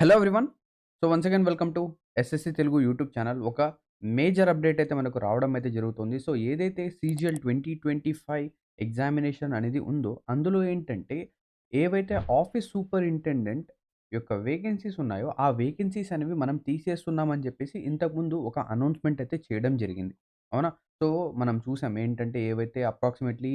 Hello everyone so once again welcome to SSC Telugu YouTube channel ఒక major update అయితే మనకు రావడం అయితే జరుగుతుంది. సో ఏదైతే CGL twenty twenty five examination అనేది ఉందో అందులో ఏంటంటే ఏవైతే ఆఫీస్ సూపరింటెండెంట్ యొక్క వేకెన్సీస్ ఉన్నాయో ఆ వేకెన్సీస్ అనేవి మనం తీసేస్తున్నామని చెప్పేసి ఇంతకుముందు ఒక అనౌన్స్మెంట్ అయితే చేయడం జరిగింది. అవునా? సో మనం చూసాం ఏంటంటే ఏవైతే approximately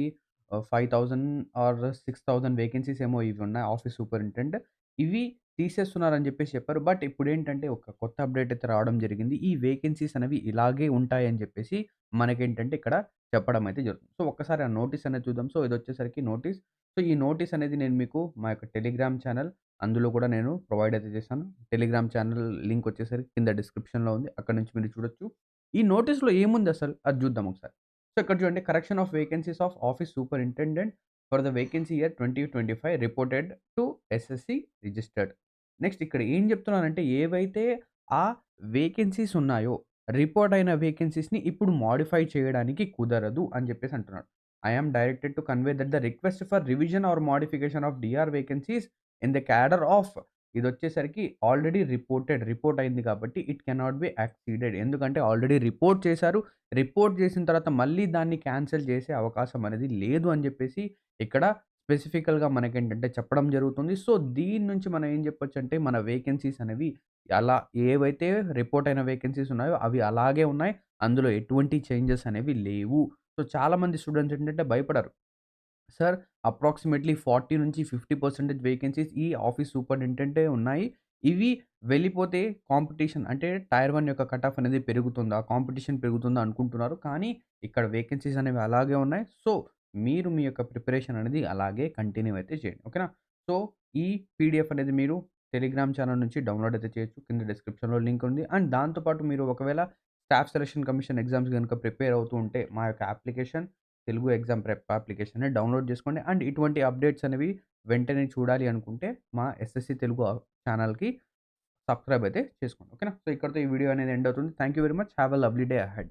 five thousand or six thousand vacancies ఏమో ఇవి ఉన్నాయి ఆఫీస్ సూపరింటెండెంట్ ఇవి తీసేస్తున్నారని చెప్పేసి చెప్పారు. బట్ ఇప్పుడు ఏంటంటే ఒక కొత్త అప్డేట్ అయితే రావడం జరిగింది. ఈ వేకెన్సీస్ అనేవి ఇలాగే ఉంటాయని చెప్పేసి మనకేంటంటే ఇక్కడ చెప్పడం అయితే జరుగుతుంది. సో ఒక్కసారి ఆ నోటీస్ అనేది చూద్దాం. సో ఇది వచ్చేసరికి నోటీస్. సో ఈ నోటీస్ అనేది నేను మీకు మా యొక్క టెలిగ్రామ్ ఛానల్ అందులో కూడా నేను ప్రొవైడ్ అయితే చేశాను టెలిగ్రామ్ ఛానల్ లింక్ వచ్చేసరికి కింద డిస్క్రిప్షన్లో ఉంది. అక్కడ నుంచి మీరు చూడొచ్చు. ఈ నోటీస్లో ఏముంది అసలు? అది చూద్దాం ఒకసారి. సో ఇక్కడ చూడండి correction of vacancies of office superintendent for the vacancy year twenty twenty five reported to SSC registered next ఇక్కడ ఏం చెప్తున్నానంటే ఏవైతే ఆ వేకెన్సీస్ ఉన్నాయో రిపోర్ట్ అయిన వేకెన్సీస్ని ఇప్పుడు మాడిఫై చేయడానికి కుదరదు అని చెప్పేసి అంటున్నాడు. I'm directed to convey that the request for revision or modification of DR vacancies in the cadre of ఇది వచ్చేసరికి ఆల్రెడీ రిపోర్టెడ్ రిపోర్ట్ అయింది కాబట్టి ఇట్ కెనాట్ బి యాక్సీడెడ్. ఎందుకంటే ఆల్రెడీ రిపోర్ట్ చేశారు. రిపోర్ట్ చేసిన తర్వాత మళ్ళీ దాన్ని క్యాన్సిల్ చేసే అవకాశం అనేది లేదు అని చెప్పేసి ఇక్కడ స్పెసిఫికల్గా మనకి ఏంటంటే చెప్పడం జరుగుతుంది. సో దీని నుంచి మనం ఏం చెప్పొచ్చు అంటే మన వేకెన్సీస్ అనేవి అలా ఏవైతే రిపోర్ట్ అయిన వేకెన్సీస్ ఉన్నాయో అవి అలాగే ఉన్నాయి. అందులో ఎటువంటి చేంజెస్ అనేవి లేవు. సో చాలామంది స్టూడెంట్స్ ఏంటంటే భయపడరు. సార్ అప్రాక్సిమేట్లీ ఫార్టీ నుంచి ఫిఫ్టీ పర్సెంటేజ్ వేకెన్సీస్ ఈ ఆఫీస్ సూపరింటెండెంటే ఉన్నాయి. ఇవి వెళ్ళిపోతే కాంపిటీషన్ అంటే టైర్ వన్ యొక్క కట్ ఆఫ్ అనేది పెరుగుతుందా? కాంపిటీషన్ పెరుగుతుందా అనుకుంటున్నారు. కానీ ఇక్కడ వేకెన్సీస్ అనేవి అలాగే ఉన్నాయి. సో మీరు మీ యొక్క ప్రిపరేషన్ అనేది అలాగే కంటిన్యూ అయితే చేయండి. ఓకేనా? సో ఈ పీడిఎఫ్ అనేది మీరు టెలిగ్రామ్ ఛానల్ నుంచి డౌన్లోడ్ అయితే చేయొచ్చు. కింద డిస్క్రిప్షన్లో లింక్ ఉంది. అండ్ దాంతోపాటు మీరు ఒకవేళ స్టాఫ్ సెలక్షన్ కమిషన్ ఎగ్జామ్స్ కనుక ప్రిపేర్ అవుతూ ఉంటే మా యొక్క application Telugu exam prep application download చేసుకోండి. అండ్ ఇటువంటి అప్డేట్స్ అనేవి వెంటనే చూడాలి అనుకుంటే మా ఎస్ఎస్సి తెలుగు ఛానల్కి సబ్స్క్రైబ్ అయితే చేసుకోండి. ఓకేనా? సో ఇక్కడతో ఈ వీడియో అనేది ఎండ్ అవుతుంది. Thank you very much. Have a lovely day ahead.